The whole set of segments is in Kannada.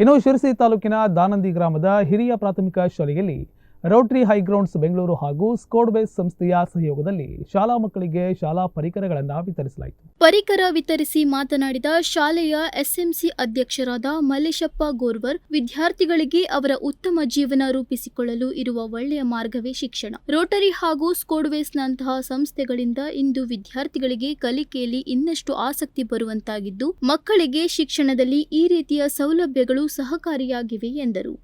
ಇನ್ನು ಶಿರಸಿ ತಾಲೂಕಿನ ದಾನಂದಿ ಗ್ರಾಮದ ಹಿರಿಯ ಪ್ರಾಥಮಿಕ ಶಾಲೆಯಲ್ಲಿ ರೋಟರಿ ಹೈಗ್ರೌಂಡ್ಸ್ ಬೆಂಗಳೂರು ಹಾಗೂ ಸ್ಕೋಡ್ಬೇಸ್ ಸಂಸ್ಥೆಯ ಸಹಯೋಗದಲ್ಲಿ ಶಾಲಾ ಮಕ್ಕಳಿಗೆ ಶಾಲಾ ಪರಿಕರಗಳನ್ನು ವಿತರಿಸಲಾಯಿತು. ಪರಿಕರ ವಿತರಿಸಿ ಮಾತನಾಡಿದ ಶಾಲೆಯ ಎಸ್ಎಂಸಿ ಅಧ್ಯಕ್ಷರಾದ ಮಲ್ಲೇಶಪ್ಪ ಗೋರ್ವರ್, ವಿದ್ಯಾರ್ಥಿಗಳಿಗೆ ಅವರ ಉತ್ತಮ ಜೀವನ ರೂಪಿಸಿಕೊಳ್ಳಲು ಇರುವ ಒಳ್ಳೆಯ ಮಾರ್ಗವೇ ಶಿಕ್ಷಣ. ರೋಟರಿ ಹಾಗೂ ಸ್ಕೋಡ್ವೇಸ್ನಂತಹ ಸಂಸ್ಥೆಗಳಿಂದ ಇಂದು ವಿದ್ಯಾರ್ಥಿಗಳಿಗೆ ಕಲಿಕೆಯಲ್ಲಿ ಇನ್ನಷ್ಟು ಆಸಕ್ತಿ ಬರುವಂತಾಗಿದ್ದು, ಮಕ್ಕಳಿಗೆ ಶಿಕ್ಷಣದಲ್ಲಿ ಈ ರೀತಿಯ ಸೌಲಭ್ಯಗಳು ಸಹಕಾರಿಯಾಗಿವೆ ಎಂದರು.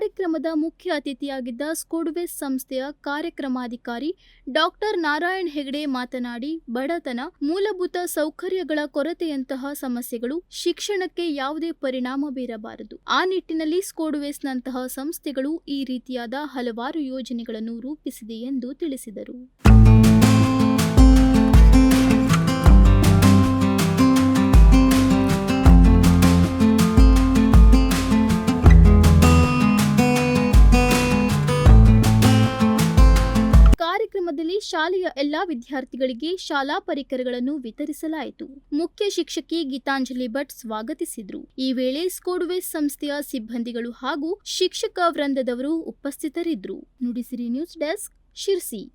ಕಾರ್ಯಕ್ರಮದ ಮುಖ್ಯ ಅತಿಥಿಯಾಗಿದ್ದ ಸ್ಕೂಡ್ವೆಸ್ ಸಂಸ್ಥೆಯ ಕಾರ್ಯಕ್ರಮಾಧಿಕಾರಿ ಡಾಕ್ಟರ್ ನಾರಾಯಣ್ ಹೆಗಡೆ ಮಾತನಾಡಿ, ಬಡತನ ಮೂಲಭೂತ ಸೌಕರ್ಯಗಳ ಕೊರತೆಯಂತಹ ಸಮಸ್ಯೆಗಳು ಶಿಕ್ಷಣಕ್ಕೆ ಯಾವುದೇ ಪರಿಣಾಮ ಬೀರಬಾರದು. ಆ ನಿಟ್ಟಿನಲ್ಲಿ ಸ್ಕೋಡ್ವೇಸ್ನಂತಹ ಸಂಸ್ಥೆಗಳು ಈ ರೀತಿಯಾದ ಹಲವಾರು ಯೋಜನೆಗಳನ್ನು ರೂಪಿಸಿದೆ ಎಂದು ತಿಳಿಸಿದರು. ಕಾರ್ಯಕ್ರಮದಲ್ಲಿ ಶಾಲೆಯ ಎಲ್ಲಾ ವಿದ್ಯಾರ್ಥಿಗಳಿಗೆ ಶಾಲಾ ಪರಿಕರಗಳನ್ನು ವಿತರಿಸಲಾಯಿತು. ಮುಖ್ಯ ಶಿಕ್ಷಕಿ ಗೀತಾಂಜಲಿ ಭಟ್ ಸ್ವಾಗತಿಸಿದ್ರು. ಈ ವೇಳೆ ಸ್ಕೋಡ್ವೇಸ್ ಸಂಸ್ಥೆಯ ಸಿಬ್ಬಂದಿಗಳು ಹಾಗೂ ಶಿಕ್ಷಕ ವೃಂದದವರು ಉಪಸ್ಥಿತರಿದ್ದರು. Nudisiri news desk Sirsi.